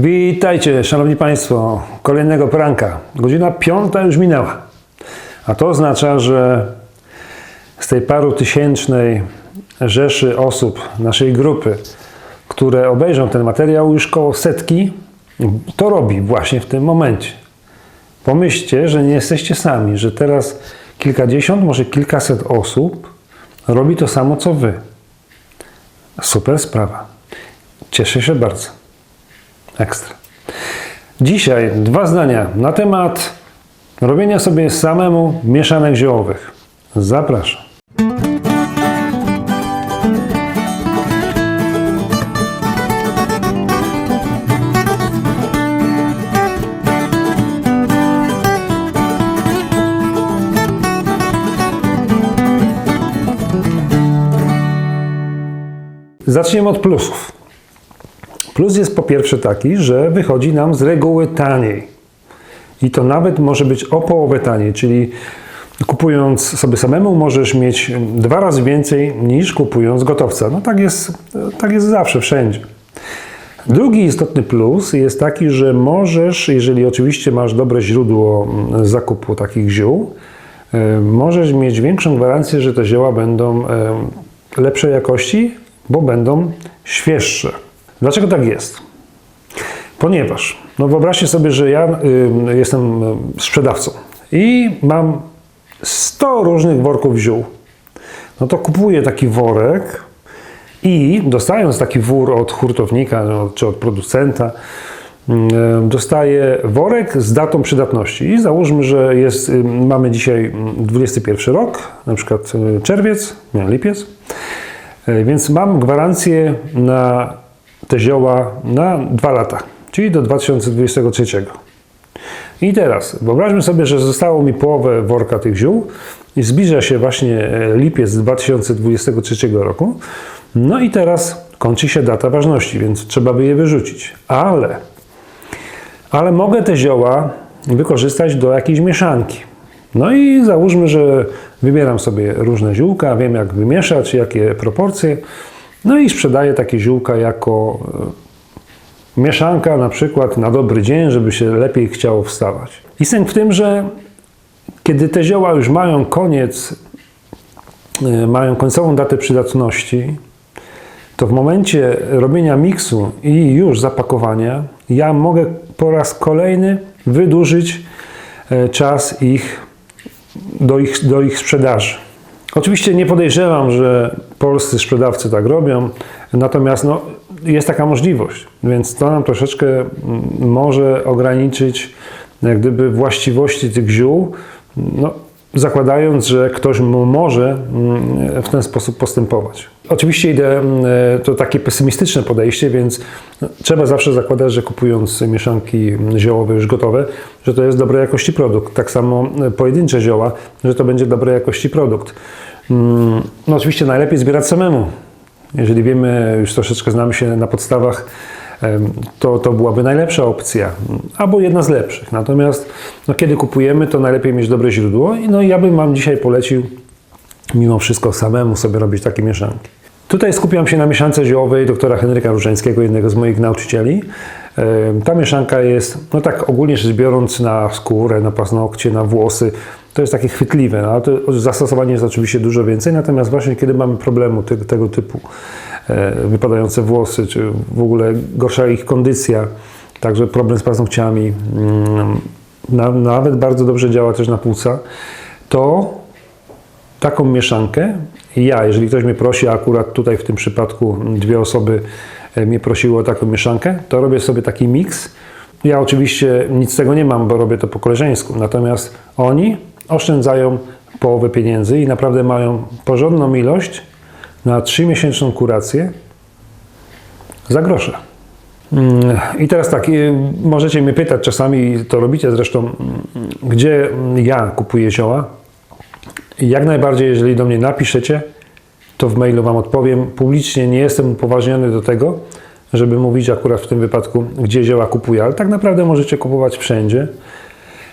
Witajcie, szanowni państwo, kolejnego pranka. Godzina piąta już minęła. A to oznacza, że z tej paru tysięcznej rzeszy osób naszej grupy, które obejrzą ten materiał, już koło setki to robi właśnie w tym momencie. Pomyślcie, że nie jesteście sami, że teraz kilkadziesiąt, może kilkaset osób robi to samo co wy. Super sprawa. Cieszę się bardzo. Ekstra. Dzisiaj dwa zdania na temat robienia sobie samemu mieszanek ziołowych. Zapraszam. Zaczniemy od plusów. Plus jest po pierwsze taki, że wychodzi nam z reguły taniej. I to nawet może być o połowę taniej, czyli kupując sobie samemu możesz mieć dwa razy więcej niż kupując gotowca. No tak jest, tak jest zawsze, wszędzie. Drugi istotny plus jest taki, że możesz, jeżeli oczywiście masz dobre źródło zakupu takich ziół, e, możesz mieć większą gwarancję, że te zioła będą e, lepszej jakości, bo będą świeższe. Dlaczego tak jest? Ponieważ, no wyobraźcie sobie, że ja y, jestem y, sprzedawcą i mam 100 różnych worków ziół. No to kupuję taki worek i dostając taki wór od hurtownika no, czy od producenta, y, dostaję worek z datą przydatności. I załóżmy, że jest, y, mamy dzisiaj 21 rok, na przykład czerwiec, nie, lipiec. Więc mam gwarancję na te zioła na dwa lata, czyli do 2023. I teraz wyobraźmy sobie, że zostało mi połowę worka tych ziół i zbliża się właśnie e, lipiec 2023 roku. No i teraz kończy się data ważności, więc trzeba by je wyrzucić. Ale, ale mogę te zioła wykorzystać do jakiejś mieszanki. No i załóżmy, że wybieram sobie różne ziółka, wiem jak wymieszać, jakie proporcje, no i sprzedaję takie ziółka jako e, mieszanka na przykład na dobry dzień, żeby się lepiej chciało wstawać. I w tym, że kiedy te zioła już mają koniec, e, mają końcową datę przydatności, to w momencie robienia miksu i już zapakowania, ja mogę po raz kolejny wydłużyć e, czas ich do ich, do ich sprzedaży. Oczywiście nie podejrzewam, że polscy sprzedawcy tak robią, natomiast no, jest taka możliwość, więc to nam troszeczkę mm, może ograniczyć jak gdyby właściwości tych ziół, no, zakładając, że ktoś może mm, w ten sposób postępować. Oczywiście idę, mm, to takie pesymistyczne podejście, więc no, trzeba zawsze zakładać, że kupując mieszanki ziołowe już gotowe, że to jest dobrej jakości produkt. Tak samo pojedyncze zioła, że to będzie dobrej jakości produkt. Mm, No oczywiście najlepiej zbierać samemu. Jeżeli wiemy, już troszeczkę znamy się na podstawach, to, to byłaby najlepsza opcja, albo jedna z lepszych. Natomiast no, kiedy kupujemy, to najlepiej mieć dobre źródło. I No ja bym Wam dzisiaj polecił mimo wszystko samemu sobie robić takie mieszanki. Tutaj skupiam się na mieszance ziołowej doktora Henryka Różańskiego, jednego z moich nauczycieli. Ta mieszanka jest, no tak ogólnie rzecz biorąc, na skórę, na paznokcie, na włosy. To jest takie chwytliwe, no, ale to zastosowanie jest oczywiście dużo więcej. Natomiast właśnie kiedy mamy problemu te, tego typu, wypadające włosy, czy w ogóle gorsza ich kondycja, także problem z paznokciami, mm, na, nawet bardzo dobrze działa też na płuca, to taką mieszankę. Ja, jeżeli ktoś mnie prosi, a akurat tutaj w tym przypadku dwie osoby e, mnie prosiły o taką mieszankę, to robię sobie taki miks. Ja oczywiście nic z tego nie mam, bo robię to po koleżeńsku, natomiast oni oszczędzają połowę pieniędzy i naprawdę mają porządną ilość na 3-miesięczną kurację za grosze. Mm, I teraz tak, y, możecie mnie pytać czasami, to robicie zresztą, mm, gdzie ja kupuję zioła. Jak najbardziej, jeżeli do mnie napiszecie, to w mailu Wam odpowiem. Publicznie nie jestem upoważniony do tego, żeby mówić akurat w tym wypadku, gdzie zioła kupuję, ale tak naprawdę możecie kupować wszędzie.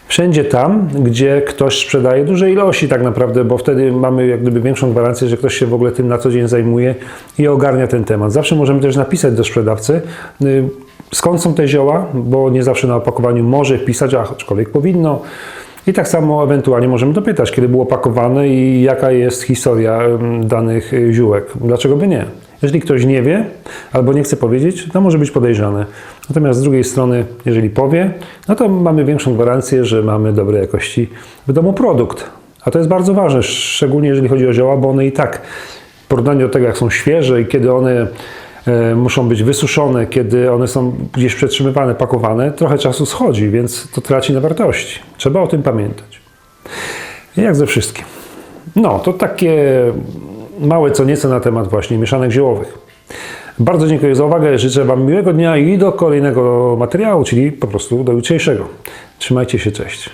Wszędzie tam, gdzie ktoś sprzedaje duże ilości tak naprawdę, bo wtedy mamy jak gdyby większą gwarancję, że ktoś się w ogóle tym na co dzień zajmuje i ogarnia ten temat. Zawsze możemy też napisać do sprzedawcy, y, skąd są te zioła, bo nie zawsze na opakowaniu może wpisać, a aczkolwiek powinno. I tak samo ewentualnie możemy dopytać, kiedy było pakowane i jaka jest historia danych y, ziółek. Dlaczego by nie? Jeżeli ktoś nie wie albo nie chce powiedzieć, to może być podejrzane. Natomiast z drugiej strony, jeżeli powie, no to mamy większą gwarancję, że mamy dobrej jakości w domu produkt. A to jest bardzo ważne, szczególnie jeżeli chodzi o zioła, bo one i tak w porównaniu do tego, jak są świeże i kiedy one e, muszą być wysuszone, kiedy one są gdzieś przetrzymywane, pakowane, trochę czasu schodzi, więc to traci na wartości. Trzeba o tym pamiętać. Jak ze wszystkim. No, to takie małe co nieco na temat właśnie mieszanek ziołowych. Bardzo dziękuję za uwagę, życzę Wam miłego dnia i do kolejnego materiału, czyli po prostu do jutrzejszego. Trzymajcie się, cześć.